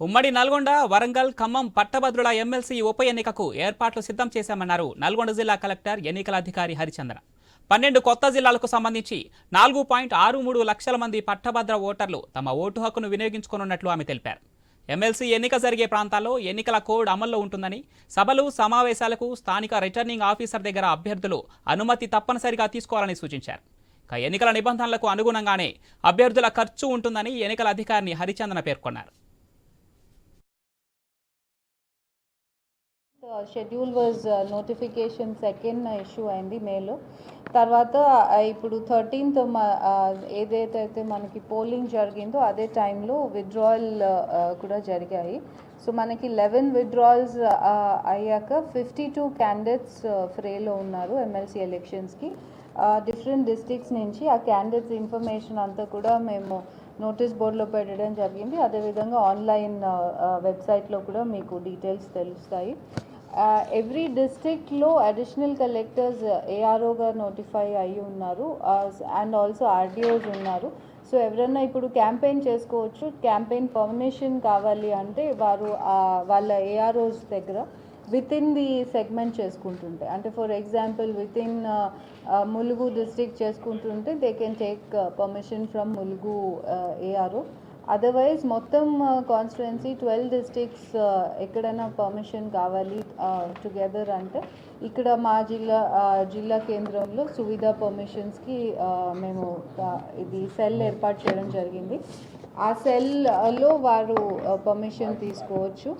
ఉమ్మడి నల్గొండ వరంగల్ ఖమ్మం పట్టభద్రుల ఎమ్మెల్సీ ఉప ఎన్నికకు ఏర్పాట్లు సిద్ధం చేశామన్నారు నల్గొండ జిల్లా కలెక్టర్ ఎన్నికల అధికారి హరిచంద్ర పన్నెండు కొత్త జిల్లాలకు సంబంధించి నాలుగు పాయింట్ ఆరు మూడు లక్షల మంది పట్టభద్ర ఓటర్లు తమ ఓటు హక్కును వినియోగించుకోనున్నట్లు ఆమె తెలిపారు. ఎమ్మెల్సీ ఎన్నిక జరిగే ప్రాంతాల్లో ఎన్నికల కోడ్ అమల్లో ఉంటుందని సభలు సమావేశాలకు స్థానిక రిటర్నింగ్ ఆఫీసర్ దగ్గర అభ్యర్థులు అనుమతి తప్పనిసరిగా తీసుకోవాలని సూచించారు. ఇక ఎన్నికల నిబంధనలకు అనుగుణంగానే అభ్యర్థుల ఖర్చు ఉంటుందని ఎన్నికల అధికారిని హరిచందన పేర్కొన్నారు. Schedule was notification second issue అయింది మేలో తర్వాత ఇప్పుడు థర్టీన్త్ ఏదైతే అయితే మనకి పోలింగ్ జరిగిందో అదే టైంలో విత్డ్రాయల్ uh, uh, కూడా జరిగాయి. సో మనకి లెవెన్ విత్డ్రాల్స్ uh, అయ్యాక ఫిఫ్టీ టూ క్యాండిడేట్స్ ఫ్రేలో ఉన్నారు ఎమ్మెల్సీ ఎలక్షన్స్కి డిఫరెంట్ డిస్ట్రిక్ట్స్ నుంచి ఆ క్యాండిడేట్స్ ఇన్ఫర్మేషన్ అంతా కూడా మేము నోటీస్ బోర్డులో పెట్టడం జరిగింది. అదేవిధంగా ఆన్లైన్ వెబ్సైట్లో కూడా మీకు డీటెయిల్స్ తెలుస్తాయి. ఎవ్రీ డిస్ట్రిక్ట్లో అడిషనల్ కలెక్టర్స్ ఏఆర్ఓ గారు నోటిఫై అయ్యి ఉన్నారు. అండ్ ఆల్సో ఆర్డీఓస్ ఉన్నారు. సో ఎవరైనా ఇప్పుడు క్యాంపెయిన్ చేసుకోవచ్చు. క్యాంపెయిన్ పర్మిషన్ కావాలి అంటే వారు వాళ్ళ ఏఆర్ఓస్ దగ్గర విత్ ఇన్ ది సెగ్మెంట్ చేసుకుంటుంటే. అంటే for example with in Mulugu district చేసుకుంటుంటే they can take permission from Mulugu uh, ARO otherwise మొత్తం కాన్స్టిట్యున్సీ ట్వెల్వ్ డిస్ట్రిక్ట్స్ ఎక్కడైనా పర్మిషన్ కావాలి uh, టుగెదర్ అంటే ఇక్కడ మా జిల్లా జిల్లా కేంద్రంలో సువిధ పర్మిషన్స్కి uh, మేము ఇది సెల్ ఏర్పాటు చేయడం జరిగింది. ఆ సెల్లో వారు uh, పర్మిషన్ తీసుకోవచ్చు.